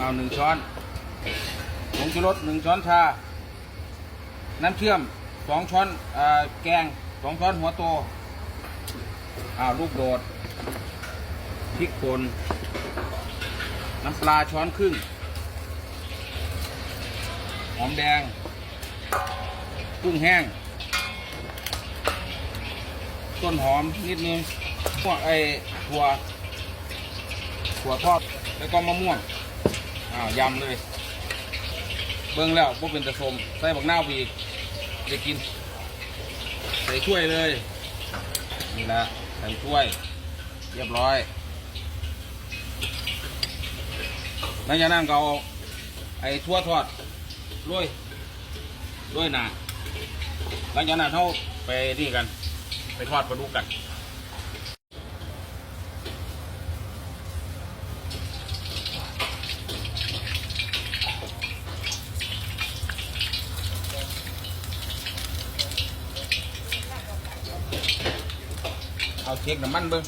เอาหนึ่งช้อนผงชูรสหนึ่งช้อนชา น้ำเชื่อมสองช้อนออแกงสองช้อนหัวโตอ้าวลูกโดดพริกป่นน้ำปลาช้อนครึ่ง หอมแดง กุ้งแห้ง ต้นหอมนิดนึงพวกไอ้ถั่วถั่วทอด แล้วก็มะม่วง อ้าวยำเลย เบิ่งแล้วพวกเป็นตะสมใส่บักหน้าวีกจะกิน ใส่ถ้วยเลย นี่ละใส่ถ้วย เรียบร้อยหลังจานั้นก็เอาไอ้ทั่วทอดโรยโรยหนาหลังจากนั้นเขาไปนี่กัน ไปทอดปลาดุกกัน เอาเช็คน้ำมันเบิ้ง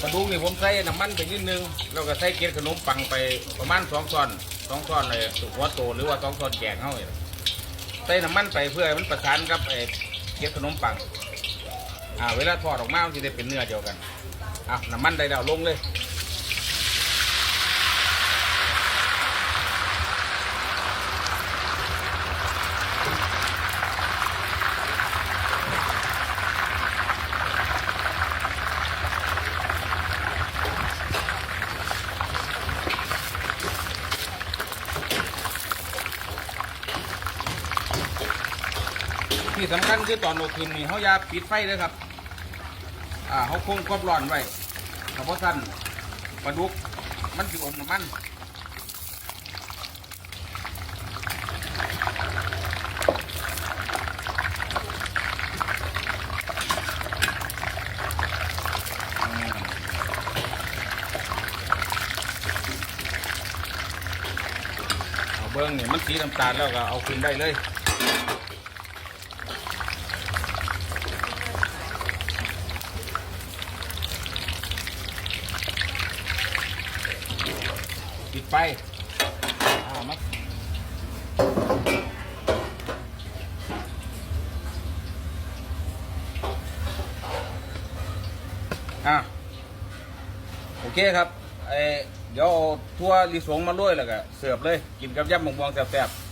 กระดูกนี่ผมใส่น้ำมันไปนิดนึง แล้วก็ใส่เกล็ดขนมปังไปประมาณสองช้อนสองช้อนเลยหัวโตหรือว่าสองช้อนแกงเขาเนี่ยใส่น้ำมันไปเพื่อให้มันประสานกับไอ้เกล็ดขนมปัง อ่า เวลาทอดออกมามันจะได้เป็นเนื้อเดียวกันอะน้ำมันได้แล้วลงเลย ที่สำคัญคือตอนโอคืนนี่เขาอย่าปิดไฟเลยครับ อ่าเขาคงความร้อนไว้แต่เพราะสั้นปลาดุกมันสิอมน้ำมันเอาเบิ้งเนี่ยมันสีน้ำตาลแล้วก็เอาขึ้นได้เลย ปิดไปอ่ามาอะโอเคครับเอเดี๋ยวเอาทั่วลิสงมาด้วยแล้วก็เสิร์ฟเลย กินกับยำมะม่วงแซ่บๆ